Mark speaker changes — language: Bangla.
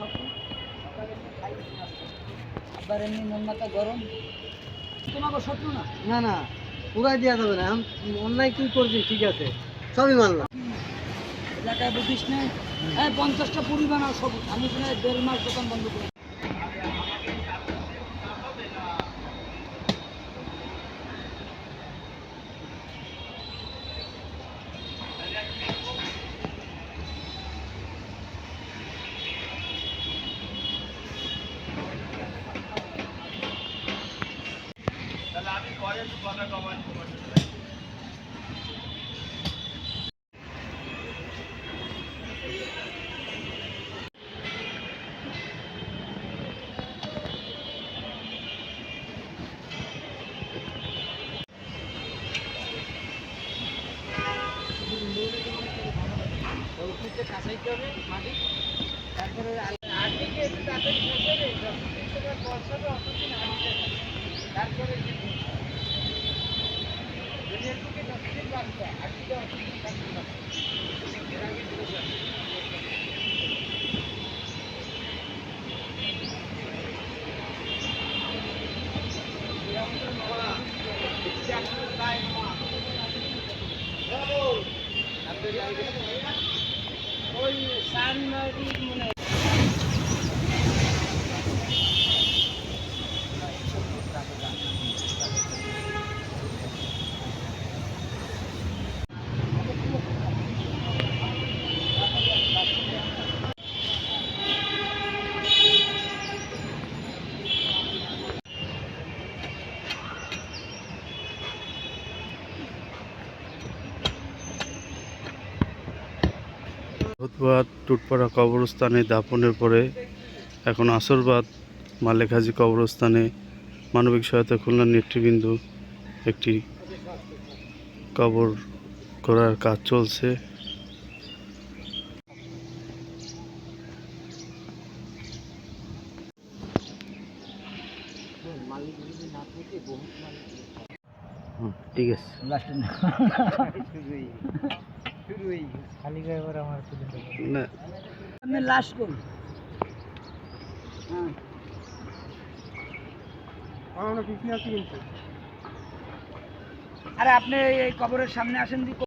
Speaker 1: সকালে খাই আবার এমনি মন মাথা গরম। তোমাকে শত্রু না?
Speaker 2: না না পুরাই দেওয়া যাবে না। অন্যায় কি করছি ঠিক আছে। সবই মানলাম।
Speaker 1: এলাকায় বুঝিস না? হ্যাঁ পঞ্চাশটা পুরি বানাও সব। আমি দেড় মাস দোকান বন্ধ করে কাঁচাইতে হবে মাটি তারপরে আর্মিকে একটু তাড়াতাড়ি শেষ হবে যতদিন তোমার বর্ষা হবে অতদিন আর্মিটা তারপরে আছে। ওই সানমারি মনে
Speaker 3: ভূতবাদ টুটপাড়া কবরস্থানে দাপনের পরে এখন আসরবাদ মালেক হাজি কবরস্থানে মানবিক সহায়তা খুলনার নেতৃবৃন্দ একটি কবর করার কাজ চলছে। ঠিক আছে।
Speaker 2: খালি গায়ে আমার
Speaker 3: না।
Speaker 1: আপনি লাস্ট করুন হ্যাঁ। আরে আপনি এই কবরের সামনে আসেন দি